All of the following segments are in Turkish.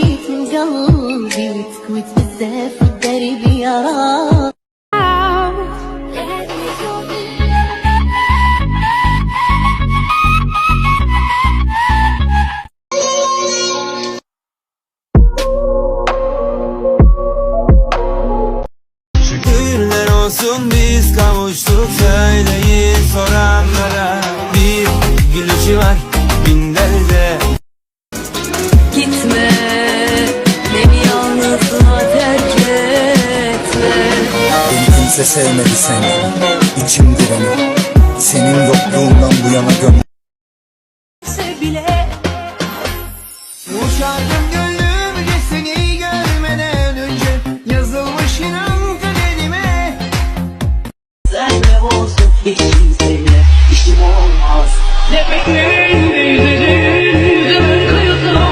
قلبي وتكوت بزاف والداري بيا راه Şükürler olsun biz kavuştuk kimse sevmedi seni. İçim direni Senin yokluğundan bu yana gönlüm bile Uçardım gönlümce seni görmeden önce Yazılmış inan kaderime. Zerre olsun hiç kimseyle işim olmaz. Ne bekleyin kıyısına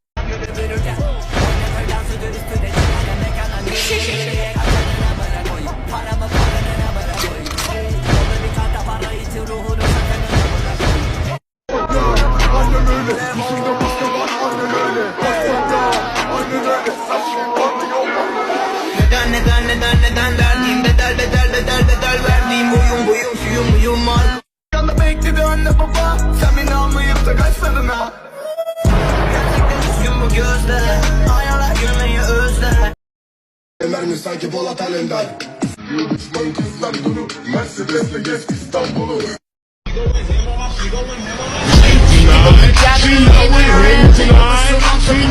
var. Yanında bekledi anne baba. Sen beni anlayıp da kaçlarına Gerçekten üzgün bu gözler Hayaller görmeyi özler Mermi sanki Polat Alemdar? Düşman kızlar duru. Mercedes'le gez İstanbul'u. Give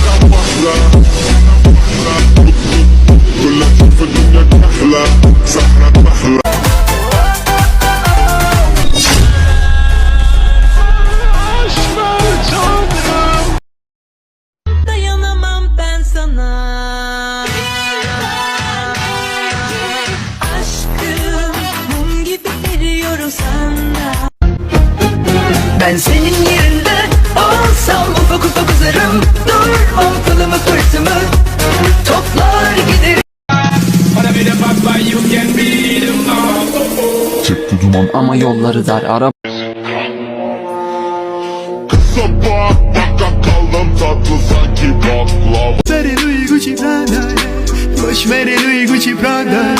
Ben senin yerinde olsam ufak ufak uzarım. Durmam kılımı fırtımı toplar giderim. Çıktı duman. Ama yolları dar Araba Sabah baka kaldım tatlı sanki baklava Verin uygu Prada Boş verin uygu Prada